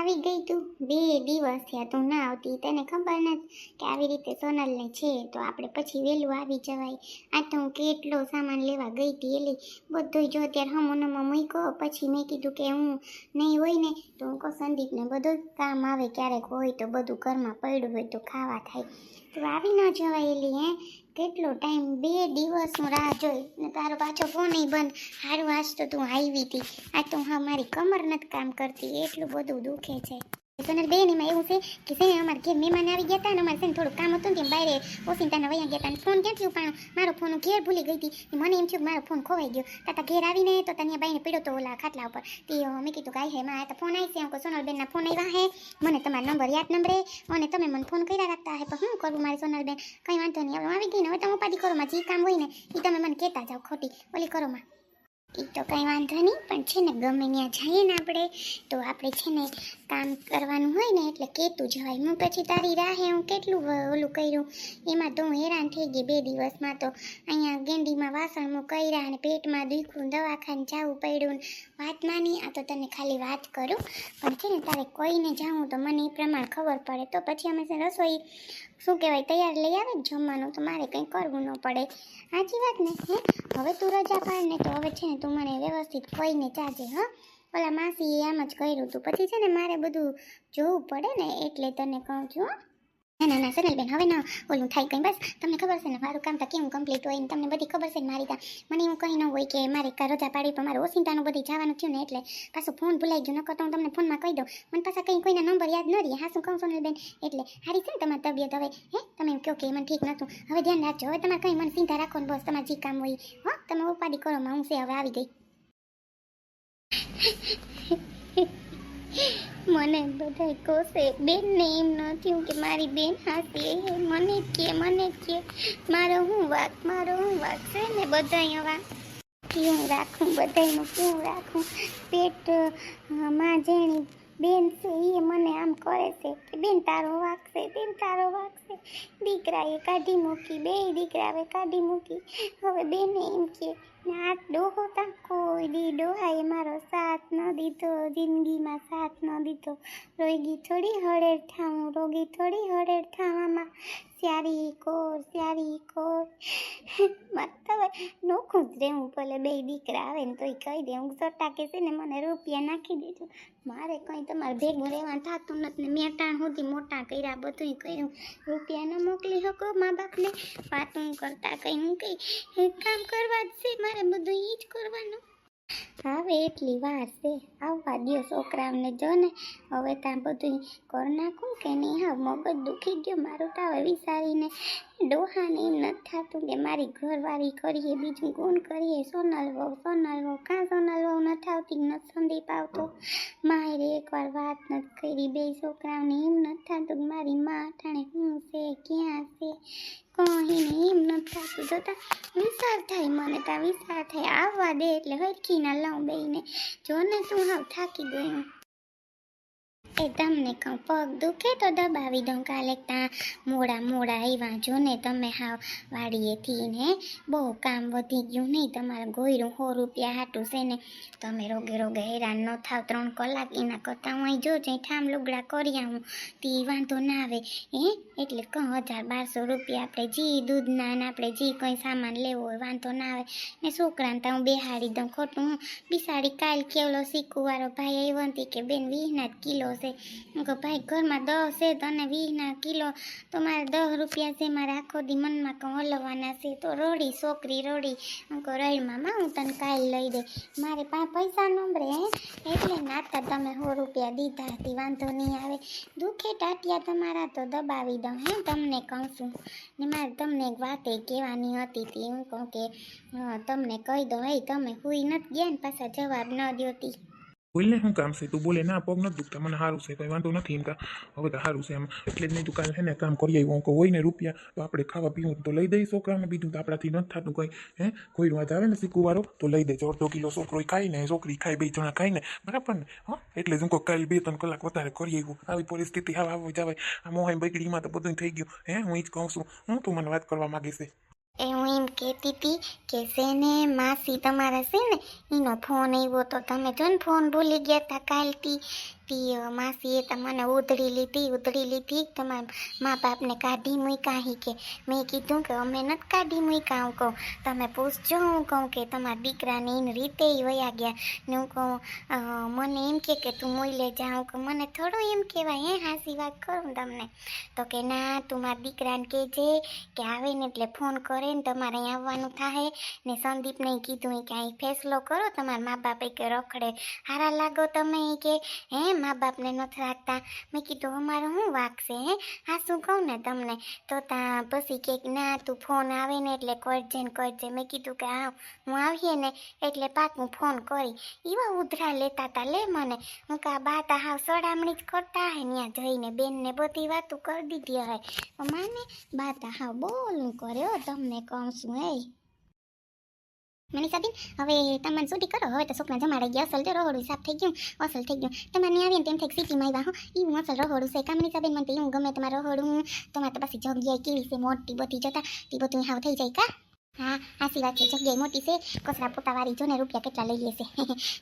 આવી ગઈ તું? બે દિવસ થયા તું ના આવતી. તને ખબર નથી કે આવી રીતે સોનલને છે તો આપણે પછી વહેલું આવી જવાય. આ તો હું કેટલો સામાન લેવા ગઈ હતી એલી. બધું જો અત્યારે હમો મૂકો પછી મેં કીધું કે હું નહીં હોય ને, તો હું કહું સંદીપને બધું કામ આવે ક્યારેક હોય તો બધું ઘરમાં પડ્યું હોય તો ખાવા થાય. તો આવી ન જવાય એલી, હે? કેટલો ટાઈમ બે દિવસ હું રાહ જોઈ ને તારો પાછો ફોન બંધ. હારું, આજ તો તું આવી હતી. આ તો હા, મારી કમર નથી કામ કરતી. એટલું બધું દુખે છે. સોનલ બેન એમાં એવું છે કે છે ને અમારે ઘેર મહેમાન આવી ગયા હતા અને અમારે છે થોડું કામ હતું ને તેમ બહાર ઓસિંતાના વયા ગયા હતા ફોન ક્યાંથી ઉપાડો મારો ફોન ઘેર ભૂલી ગઈ હતી મને એમ થયું મારો ફોન ખોવાઈ ગયો તાતા ઘેર આવીને તો તને બાઈને પીડ્યો તો ઓલા ખાટલા ઉપર તે મેં કીધું ગાય હે માં ફોન આવી છે હું સોનલબેનના ફોન આવ્યા હે મને તમારો નંબર યાદ નંબરે અને તમે મને ફોન કર્યા રાખતા હે પણ શું કરવું મારી સોનલબેન કંઈ વાંધો નહીં હવે આવી ગઈ ને હવે તમે ઉપાધિ કરો જે કામ હોય ને એ તમે મને કહેતા જાઓ ખોટી ઓલી કરો માં એ તો કંઈ વાંધો નહીં, પણ છે ને ગમે ત્યાં જઈએ ને આપણે, તો આપણે છે ને કામ કરવાનું હોય ને એટલે કહેતું જવાય. હું પછી તારી રાહે હું કેટલું ઓલું કર્યું? એમાં તો હું હેરાન થઈ ગઈ બે દિવસમાં તો. અહીંયા ગેંડીમાં વાસણ હું કર્યા અને પેટમાં દુખ્યું, દવાખાને જવું પડ્યું વાત માની, આ તો તને ખાલી વાત કરું. પણ છે ને તારે કોઈને જાઉં તો મને એ પ્રમાણે ખબર પડે. તો પછી અમે રસોઈ શું કહેવાય, તૈયાર લઈ આવે જ જમવાનું, તો મારે કંઈ કરવું ન પડે. સાચી વાત ને, હે? હવે તું રજા પાડ ને તો હવે છે ને તું મને વ્યવસ્થિત કહીને ચાજે હા? ઓલા માસીએ આમ જ કર્યું હતું પછી છે ને મારે બધું જોવું પડે ને, એટલે તને કહું છું, હો. ના ના સનલબેન હવે ના ઓલું થાય કંઈ. બસ, તમને ખબર છે ને, મારું કામ તો કેવું કમ્પ્લીટ હોય ને તમને બધી ખબર છે ને મારી ત્યાં. મને એવું કંઈ ન હોય કે મારે રજા પાડી, પણ મારે ઓસિંતાનું બધી જવાનું થયું ને એટલે પાછું ફોન ભૂલાઈ ગયો, નકર તો હું તમને ફોનમાં કહી દઉં. મને પાછા કંઈ કોઈના નંબર યાદ ન રહી. હા, શું કહું સોનલબેન? એટલે હારી છે ને તમારી તબિયત હવે? હે? તમે એમ કહો કે મને ઠીક નહોતું. હવે ધ્યાન રાખજો. હવે તમારે કંઈ મને ચિંતા રાખો ને બસ, તમારે જે કામ હોય હો, તમે ઉપાધિ કરો માં હું છે હવે આવી ગઈ. મને બધા કોસે, બેનને એમ નથી કે મારી બેન હાસી. મને કે મને કે, મારો હું વાક, મારો હું વાક. છે ને બધા હવે કેવું રાખું બધાનું કેવું રાખું. પેટમાં જેણી બેન છે એ મને આમ કરે છે કે બેન તારો વાક બેન તારો વાક દીકરાએ કાઢી મૂકી, બે દીકરાએ કાઢી મૂકી. હવે બેને એમ કે ડોહો તા કોઈ દી ડોહાએ મારો સાથ ન દીધો, જિંદગીમાં સાથ ન દીધો. રોગી થોડી હળેર થાઉં, રોગી થોડી હળેર થાવામાં. સ્યારી કોર સ્યારી કોર. મારે હવે નોખું જ રહેવું ભલે બે દીકરા આવે ને તોય કહી દે. હું સોટા કે છે ને મને રૂપિયા નાખી દેજો. મારે કંઈ તમારે ભેગું રહેવાનું થતું નથી ને મેટાણ સુધી મોટા કર્યા બધું કર્યું. રૂપિયા ન મોકલી શકો મા બાપને. વાતું કરતા કંઈ હું કંઈ કામ કરવા જ છે, મારે બધું એ જ કરવાનું. હવે એટલી વાર છે. આવવા દ્યો છોકરાઓને જો ને. હવે ત્યાં બધું કર નાખું કે નહીં? હા, મગજ દુખી ગયો. મારું તો હવે વિચારીને ડોહાને એમ નથી થતું કે મારી ઘરવાળી કરીએ, બીજું કોણ કરીએ? સોનલ વહુ સોનલ વહુ. કાં સોનલ વહુ નથી આવતી? નથી સંદીપ આવતો? મારે એકવાર વાત નથી કરી. બે છોકરાઓને એમ નથી થતું કે મારી માં અથાણે શું છે, ક્યાં છે? કોઈને એમ નથી થતું. જોતા વિચાર થાય, મને ત્યાં વિચાર થાય. આવવા દે એટલે હરખી ના લઉં બેને જો ને તું હાવ થાકી ગયું એ તમને કહું, પગ દુખે તો દબાવી દઉં કાલે ત્યાં મોડા મોડા આવ્યા જો ને તમે હાવ વાડીએથી ને બહુ કામ વધી ગયું નહીં તમારે ગોયરું સો રૂપિયા હાટું છે ને તમે રોગે રોગે હેરાન ન થાવ. ત્રણ કલાક એના કરતાં હું અહીં જો જઈ ઠામ લુગડા કરી આવું. તે વાંધો ના આવે. એ એટલે કહું, હજાર બારસો રૂપિયા આપણે જી દૂધના ને આપણે જી કંઈ સામાન લેવો હોય, વાંધો ના આવે. ને છોકરાને તો હું બેહાડી દઉં ખોટું. હું બિસાડી કાલ કેવલો શીખવાળો ભાઈ આવ્યો કે, બેન વીસના જ કિલો છે હું કહું, ભાઈ, ઘરમાં દસ છે તને વીસના કિલો તો મારે દસ રૂપિયા છે, મારે આખો દી મનમાં કહું હલવાના છે. તો રોડી, છોકરી રોડી. હું કહું રડ મામા, હું તને કાલ લઈ દે મારે પાસે પૈસા નંબરે હે? એટલે નાતા તમે સો રૂપિયા દીધા હતી, વાંધો નહીં આવે. દુખે ટાટિયા તમારા તો દબાવી દઉં, હે? તમને કહું છું. ને મારે તમને એક વાતે કહેવાની હતી તી. હું કહું કે તમને કહી દઉં, એ તમે હુઈ નથી ગયા ને પાછા જવાબ ન દ્યોતી બોલને શું કામ છે તું બોલે ના પગ નથી દુખતા મને સારું છે કંઈ વાંધો નથી એમ કા હવે તો સારું છે એમ એટલે જ નહીં તું કાલે છે ને કામ કરી આવ્યું હું હોય ને રૂપિયા તો આપણે ખાવા પીવું તો લઈ દઈ છોકરાને બીજું તો આપણાથી નથી થતું કંઈ હે કોઈ વાત આવે ને શીખવાળો તો લઈ દે અડધો કિલો છોકરો ખાઈ ને છોકરી ખાય બે જણા ખાઈ ને બરાબર ને હા એટલે હું કહું કાલે બે ત્રણ કલાક વધારે કરી આવ્યું આવી પરિસ્થિતિ હવે આવો જવાય આ મોહાઈ બગડીમાં તો બધું થઈ ગયું હે હું એ જ કહું છું હું તું મને વાત કરવા માંગે છે એ હું એમ કહેતી હતી કે છે માસી તમારા છે ને, એનો ફોન આવ્યો તો તમે જો ને ફોન ભૂલી ગયા હતા કાલથી. તી અ, માસીએ તમને ઉધડી લીધી ઉધડી લીધી. તમારા મા બાપને કાઢી મૂક્યા હી કે? મેં કીધું કે અમે નથી કાઢી મૂક્યા હું કહું. તમે પૂછજો હું કહું કે તમારા દીકરાને એની રીતે ય વયા ગયા. ને હું કહું અ, મને એમ કે કે તું મોઈ લે જા હું કહું મને થોડું એમ કહેવાય હે હાસી વાત કરું તમને. તો કે ના તું મારા દીકરાને કહેજે કે આવે ને એટલે ફોન કરે ને તમારે અહીં આવવાનું થાય ને સંદીપને ય કીધું ઈ કે અહીં ફેસલો કરો તમારા મા બાપ ઈ કે રખડે. હારા લાગો તમે ઈ કે હે મા બાપને નથી રાખતા. મેં કીધું, અમારો શું વાગશે, હે? હા, શું કહું ને તમને? તો ત્યાં પછી કે ના, તું ફોન આવે ને એટલે કરજે ને કરજે. મેં કીધું કે, હા, હું આવીએ ને એટલે પાકું ફોન કરી. એવા ઉધરા લેતા તા લે મને. હું કા બા તા હાવ સડામણી જ કરતા હે ત્યાં જઈને બેનને બધી વાતો કરી દીધી હવે માને, બા તા હાવ બોલું કરે હો, તમને કહું છું, એ મનીષાબેન હવે તમે સુટી કરો. હવે તો છોકરા જમાડાઈ ગયા. અસલ તો રહોડું સાફ થઈ ગયું. અસલ થઈ ગયું. તમારે નહીં આવીને તેમ થાય સિટીમાં આવ્યા હો. એવું અસલ રહોડું છે. કા મનીષાબેન મને એવું ગમે તમારે રહોડું. તમારે તો પાછી જગ્યાએ કેવી છે, મોટી બધી જતા. તે બધું હાવ થઈ જાય કા? હા, હાસી વાત છે. જગ્યાએ મોટી છે. કચરા પોતાવાળી જો ને રૂપિયા કેટલા લઈએ છે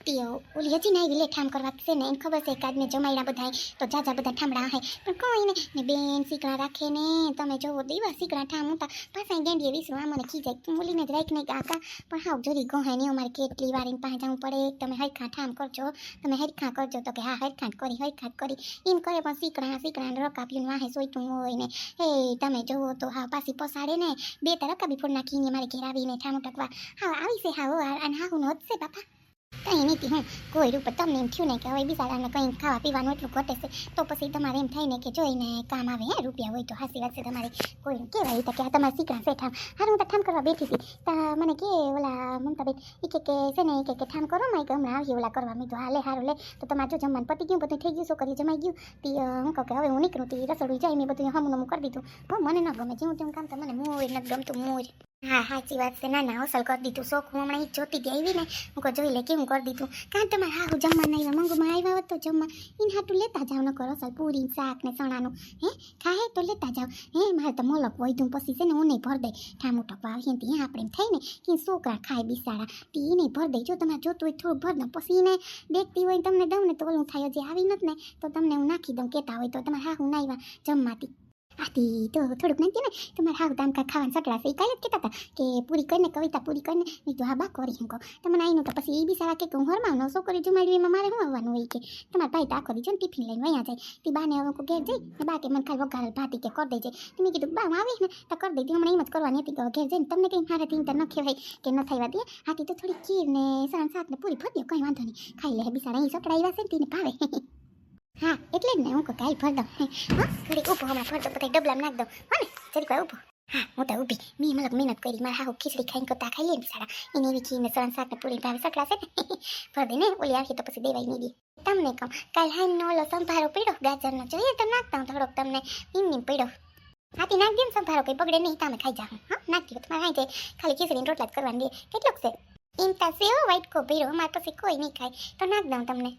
તીઓ ઓલી હજી ને આવી લેઠામ કરવા છે ને. એને ખબર છે કે આજને જમાયડા બધા તો જાજા બધા ઠામડા હે. પણ કોઈ ને ને બેન શીકડા રાખે ને. તમે જોવો, દેવા શીકડા ઠામ હતા પાછા ગેંડીએ વિસરું આ મને ખીજાય તું ઓલીને જ રાખ નહીં કાકા. પણ હાવ જોરી ગોહે ને અમારે કેટલી વાર એને પાસે જવું પડે. તમે હરખા ઠામ કરજો. તમે હરખા કરજો તો કે હા હરખા કરી હરખા કરી. એમ કરે પણ શીકડા શીકડા રકાપ્યું વાહે સોઈતું હોય ને. એ તમે જોવો તો હા, પાછી પસાડે ને. બે તાર રકાબી ફોડ નાખીને મારે ઘેર આવીને ઠામું ટકવા હા આવી છે હા હો અને હા હું હશે બાપા કંઈ નથી હું કોઈ રૂપ તમને એમ થયું ને કે હવે બિચારાને કંઈ ખાવા પીવાનું એટલું ઘટે છે તો પછી તમારે એમ થાય ને કે જોઈને કામ આવે હે રૂપિયા હોય તો હાસી વાત છે તમારે કોઈ કહેવાય તો કે આ તમારા સીકરા છે ઠામ હારું હું તો ઠામ કરવા બેઠી હતી તા મને કે ઓલા મમતાબેન એ કે કે છે ને એ કે કે ઠામ કરો માં કે હમણાં આવી ઓલા કરવા મેં હાલે હારું લે તો તમારે જો જમવાનું પતી ગયું બધું થઈ ગયું છોકરી જમાઈ ગયું તી હું કહું કે હવે હું નીકળું તી રસોડું જાય મેં બધું હમું નમું કરી દીધું પણ મને ન ગમે જેવું તેવું કામ તો મને મોર નથી ગમતું મોર હા સાચી વાત છે. ના ના હોસલ કરી દીધું. શોખ હું હમણાં જોતી હતી. આવી હું કહું, જોઈ લે કેવું કરી દીધું? કાં તમારે હા હું જમવા નહીં મંગુમાં આવ્યા હોત તો જમવા. એને હાટું લેતા જાવ ન કરો સર પૂરી શાક ને ચણાનું. હે? ખાહે તો લેતા જાવ. હે, મારે તો મોલક વૈધું પછી છે ને, હું નહીં ભર દઈ. ઠામું ટકવા આવીએ ને ત્યાં આપણે એમ થાય ને, કે છોકરા ખાય બિસાડા તે એ નહીં ભર દે જો તમારે જોતું હોય થોડું ભર દઉં પછી એને દેખતી હોય તમને દઉં ને તો ઓલું થાય. જે આવી નથી ને, તો તમને હું નાખી દઉં. કહેતા હોય તો તમારે હા હું ના આવ્યા જમવાથી. આથી તો થોડુંક નહીં ને? તમારે હા દામ કા ખાવાનું સકડા છે એ કાલે જ કહેતા હતા કે પૂરી કરીને, કવિતા પૂરી કરીને મેં કીધું હા, બા કરી હું કહું. તમને આવીને તો પછી એ બી સારા કે હું હરમાવનો છોકરી જમાડવી એમાં મારે શું આવવાનું હોય કે? તમારા ભાઈ તો આખો દી ને ટિફિન લઈને વયા જાય. તે બાને હવે કોઈ ઘેર જઈ ને બા કે મને ખાલી વઘારેલ ભાતી કે કરી દેજે. તો મેં કીધું, બા હું આવી ને, તો કરી દીધી હમણાં એમ જ કરવાની હતી કે હવે ઘેર જઈને તમને કંઈ મારે તીન તો ન કહેવાય કે ન થવા દે હાથી તો થોડી ખીર ને સણ શાક ને પૂરી ભરી દો, કંઈ વાંધો નહીં. ખાઈ લે બિસાડા અહીં સકડા આવ્યા છે ને, તેને ભાવે. હા, એટલે જ ને. હું કાલ ભર દઉં. હા ઊભો, હમણાં ભર દઉં બધા નાખ દઉં. હા ને ઊભો. હા, હું તો ઊભી. મેં મતલબ મહેનત કરી, મારા હાવ ખીચડી ખાઈને કરતા ખાઈ લે ને બિચારા એને એવી ખીને સરણ શાક ને પૂરી ભાવે સકડાશે ને. ભર ને, ઓલી આવી તો પછી દેવાય નહીં દે. તમને કહું, કાલ હાઈનો ઓલો સંભારો પીડો ગાજરનો. જોઈએ તો નાખતા હું થોડોક તમને નીમ નીમ પીડો હાથી નાખ દેમ સંભારો, કંઈ બગડે નહીં, તમે ખાઈ જાઓ. હા, નાખી દો તમારે ખાઈ ખાલી ખીચડીને રોટલા જ કરવાની દે કેટલોક છે? એમ તા સેવો વાઈટ કો પીડો અમારે પછી કોઈ નહીં ખાય. તો નાખ દઉં તમને.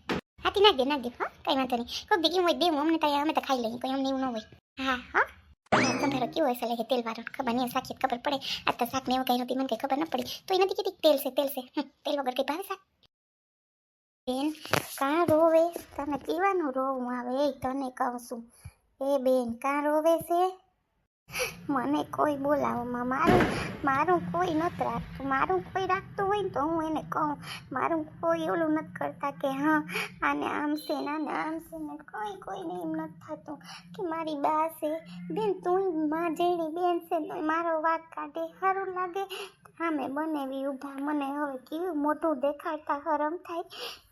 હાથી નાખ દે નાખ દે, હા, કઈ વાંધો નહીં. દી કેવું હોય દેવું અમને તો અમે તો ખાઈ લઈએ, કોઈ અમને એવું ન હોય. હા હા. તમારો કેવો હોય છે તેલ વાળો, ખબર નહીં શાકીએ ખબર પડે. આ શાક ને એવું કઈ નથી મને કઈ ખબર ન પડી. તો નથી કીધી તેલ છે તેલ છે. તેલ વગર કઈ ભાવે શાક? બેન, કાં રોવે? તને પીવાનું રોવું આવે તને કહું છું. એ બેન, કાં રોવે છે? મને કોઈ બોલાવવામાં મારું મારું કોઈ નથી રાખતું મારું કોઈ રાખતું હોય ને તો હું એને કહું. મારું કોઈ ઓલું નથી કરતા કે હા, આને આમ છે ને આમ છે ને કોઈ, કોઈને એમ નથી થતું કે મારી બા છે. બેન, તું માં જેણી બેન છે તો મારો વાત કાઢે, સારું લાગે. સામે બનેવી ઊભા, મને હવે કેવું મોટું દેખાડતા હરમ થાય.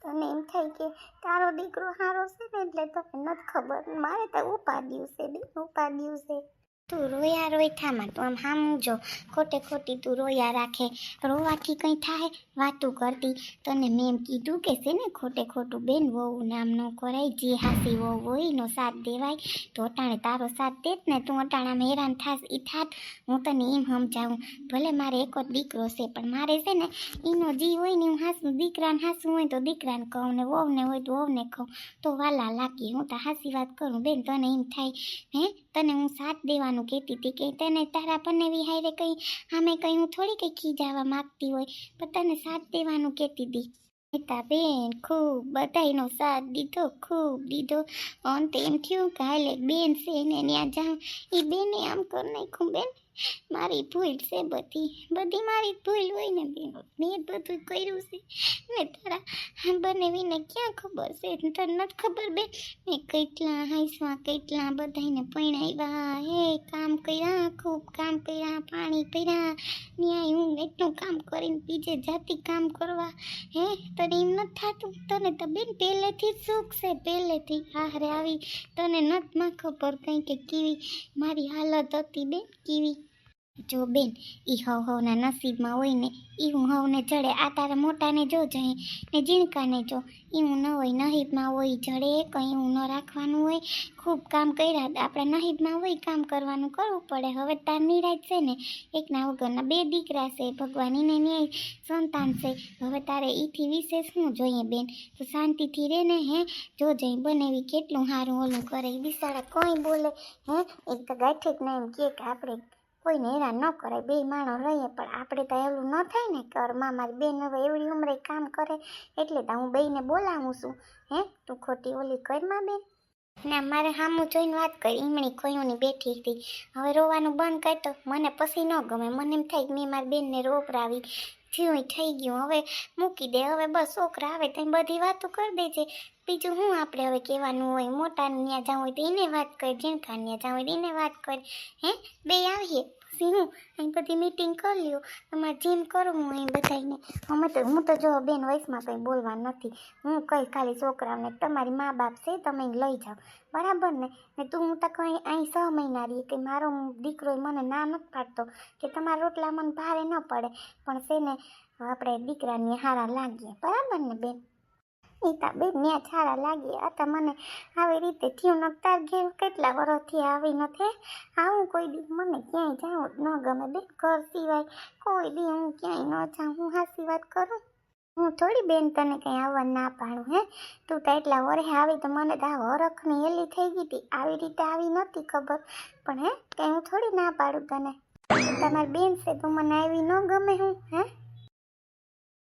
તને એમ થાય કે તારો દીકરો સારો છે ને એટલે તને નથી ખબર. મારે તો ઉપાડ્યું છે બેન, ઉપાડ્યું છે. તું રોયા રોય થામાં તું આમ હામું જો ખોટે ખોટી તું રોયા રાખે. રોવાથી કંઈ થાય? વાતું કરતી. તને મેં એમ કીધું કે છે ને, ખોટે ખોટું બેન વહુ નામ ન કરાય, જે હાસી વહુ હોય એનો સાથ દેવાય. તો અટાણે તારો સાથ દેત ને, તું અટાણામાં હેરાન થાસ એ થાત. હું તને એમ સમજાવું ભલે મારે એક જ દીકરો છે, પણ મારે છે ને, એનો જી હોય ને, હું હાસું, દીકરાને હાસું હોય તો દીકરાને કહું ને, વહુને હોય તો વહુને કહું. તો વાલા લાગી, હું તો હાસી વાત કરું, બેન તને એમ થાય. હે? તને હું સાથ દેવાનું કહેતી હતી કે તને તારા પન્નેવી હારે કંઈ આમે કંઈ હું થોડી કંઈ ખીજાવા માગતી હોય, પણ તને સાથ દેવાનું કહેતી હતી. તા બેન ખૂબ બધાયનો સાથ દીધો, ખૂબ દીધો. અંતે એમ થયું કે હાલે બેન છે ને ત્યાં જાઉં. એ બેને આમ કરી નાખ્યું બેન. મારી ભૂલ છે બધી. બધી મારી ભૂલ હોય ને બેન, મેં બધું કર્યું છે. ને તારા બનેવીને ક્યાં ખબર છે? તને નથી ખબર બેન, મેં કેટલા હાઈસવા કેટલા બધાને પૈણાવ્યા હે, કામ કર્યા, ખૂબ કામ કર્યા, પાણી કર્યા ન્યાય હું એટલું કામ કરીને બીજે જાતિ કામ કરવા. હે, તને એમ નથી થતું? તને તો બેન પહેલેથી જ સુખ છે, પહેલેથી આહરે આવી. તને નથી માં ખબર કંઈ કે કેવી મારી હાલત હતી બેન, કેવી જો બેન એ હવ હવના નસીબમાં હોય ને એ હું હવને જડે, આ તારા મોટાને જો જઈ ને જીણકાને જો. એ હું ન હોય, નહીબમાં હોય, જડે, કંઈ હું ન રાખવાનું હોય. ખૂબ કામ કર્યા, આપણા નહીબમાં હોય કામ કરવાનું કરવું પડે. હવે તાર નિરાજ છે ને, એકના વગરના બે દીકરા છે ભગવાનીને ન્યાય, સંતાન છે. હવે તારે એથી વિશેષ શું જોઈએ બેન? તો શાંતિથી રહે ને, હે? જો જઈ, બનેવી કેટલું સારું ઓલું કરે એ બિચારા કોઈ બોલે, હે? એક તો ગાંઠે જ એમ કે આપણે કોઈને હેરાન ન કરે, બે માણસ રહીએ, પણ આપણે તો એવું ન થાય ને કે મારી બેન હવે એવડી ઉંમરે કામ કરે, એટલે તો હું બેયને બોલાવું છું. હે, તું ખોટી ઓલી કરમાં બેન. ના, મારે સામું જોઈને વાત કરી, ઈમણી ખોયુંની બેઠી હતી. હવે રોવાનું બંધ કરતો મને પછી ન ગમે, મને એમ થાય કે મેં મારી બેનને રોપરાવી થયું થઈ ગયું, હવે મૂકી દે, હવે બસ છોકરા આવે તો બધી વાતો કરી દેજે. બીજું શું આપણે હવે કહેવાનું હોય મોટા ત્યાં જવું હોય તો એને વાત કરી ઝીણકાને ત્યાં જવું હોય તો એને વાત કરી. હે બે આવીએ. પછી હું? અહીં બધી મીટિંગ કરી લ્યો. તમારે જેમ કરવું હું એમ બધાને અમે તો હું તો જો બેન વયસમાં કંઈ બોલવા નથી. હું કંઈ ખાલી છોકરાઓને તમારી મા બાપ છે, તમે લઈ જાઓ. બરાબર ને? ને તું હું તો કંઈ અહીં છ મહિના રહી કે મારો દીકરો મને ના નથી પાડતો કે તમારા રોટલા મને ભારે ન પડે. પણ છે ને, આપણે દીકરાને હારા લાગીએ. બરાબર ને બેન? એ બેન ત્યાં સારા લાગ્યા હતા. મને આવી રીતે થયું ન, તાર ઘેર કેટલા વર્ષથી આવી નથી? આવું કોઈ દી મને ક્યાંય જાઉં ન ગમે બેન. ઘર સિવાય કોઈ દી હું ક્યાંય ન જાઉં. હું હાસી વાત કરું? હું થોડી બેન તને કંઈ આવવા ના પાડું, હે? તું તો એટલા વરહે આવી તો મને તો આ વરખની એલી થઈ ગઈ હતી. આવી રીતે આવી નહોતી ખબર. પણ હે, કંઈ હું થોડી ના પાડું તને. તમારી બેન છે તો મને આવી ન ગમે હું, હે?